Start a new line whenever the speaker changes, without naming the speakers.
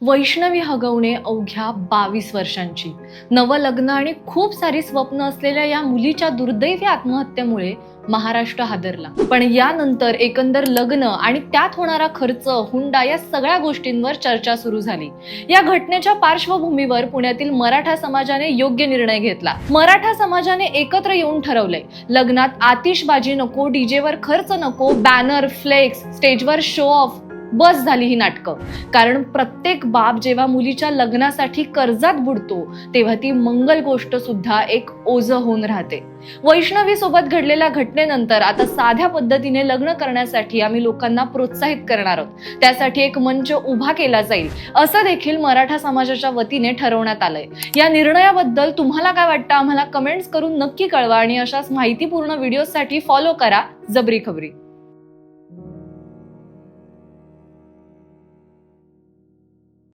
वैष्णवी हगवणे अवघ्या बावीस वर्षांची. नवलग्न आणि खूप सारी स्वप्न असलेल्या या मुलीच्या दुर्दैवी आत्महत्येमुळे महाराष्ट्र हादरला. पण यानंतर एकंदर लग्न आणि त्यात होणारा खर्च हुंडा या सगळ्या गोष्टींवर चर्चा सुरू झाली. या घटनेच्या पार्श्वभूमीवर पुण्यातील मराठा समाजाने योग्य निर्णय घेतला. मराठा समाजाने एकत्र येऊन ठरवलंय. लग्नात आतिषबाजी नको डीजेवर खर्च नको बॅनर फ्लेक्स स्टेजवर शो ऑफ बस झाली ही नाटकं. कारण प्रत्येक बाप जेव्हा मुलीच्या लग्नासाठी कर्जात बुडतो तेव्हा ती मंगल गोष्ट सुद्धा एक ओझ होऊन राहते. वैष्णवी सोबत घडलेल्या घटनेनंतर आता साध्या पद्धतीने लग्न करण्यासाठी आम्ही लोकांना प्रोत्साहित करणार आहोत. त्यासाठी एक मंच उभा केला जाईल असं देखील मराठा समाजाच्या वतीने ठरवण्यात आलंय. या निर्णयाबद्दल तुम्हाला काय वाटतं? आम्हाला कमेंट्स करून नक्की कळवा आणि अशाच माहितीपूर्ण व्हिडिओसाठी फॉलो करा जबरी खबरी.